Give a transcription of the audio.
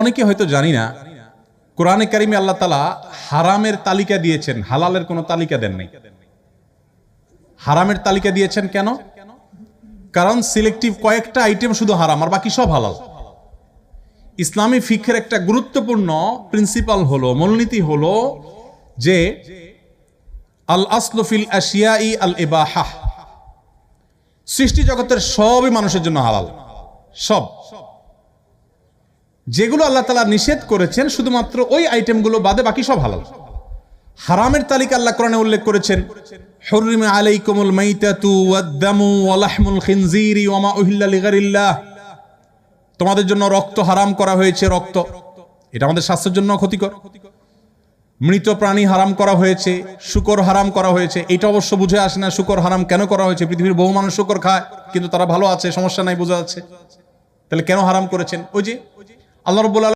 অনেকে হয়তো জানি না, কোরআনে কারিমে আল্লাহ তালা হারামের তালিকা দিয়েছেন, হালালের কোনো তালিকা দেন নাই। হারামের তালিকা দিয়েছেন কেন? কারণ সিলেক্টিভ কয়েকটা আইটেম শুধু হারাম, আর বাকি সব হালাল। ইসলামী ফিখের একটা গুরুত্বপূর্ণ প্রিন্সিপাল হলো, মূলনীতি হলো যে, আল আসলফিল আশিয়াই আল ইবাহা সৃষ্টি জগতের সবই মানুষের জন্য হালাল। সব। যেগুলো আল্লাহ তালা নিষেধ করেছেন, শুধুমাত্র ওই আইটেমগুলো বাদে বাকি সব হালাল। হারামের তালিকা আল্লাহ কোরআনে উল্লেখ করেছেন ওয়াদ-দামু তোমাদের জন্য রক্ত হারাম করা হয়েছে, রক্ত। এটা আমাদের স্বাস্থ্যের জন্য ক্ষতিকর। মৃত প্রাণী হারাম করা হয়েছে, শুকর হারাম করা হয়েছে। এটা অবশ্য বুঝে আসে না শুকর হারাম কেন করা হয়েছে। পৃথিবীর বহু মানুষ শুকর খায়, কিন্তু তারা ভালো আছে, সমস্যা নাই, বোঝা যাচ্ছে। তাহলে কেন হারাম করেছেন? ওই যে আল্লাহ রব্বুল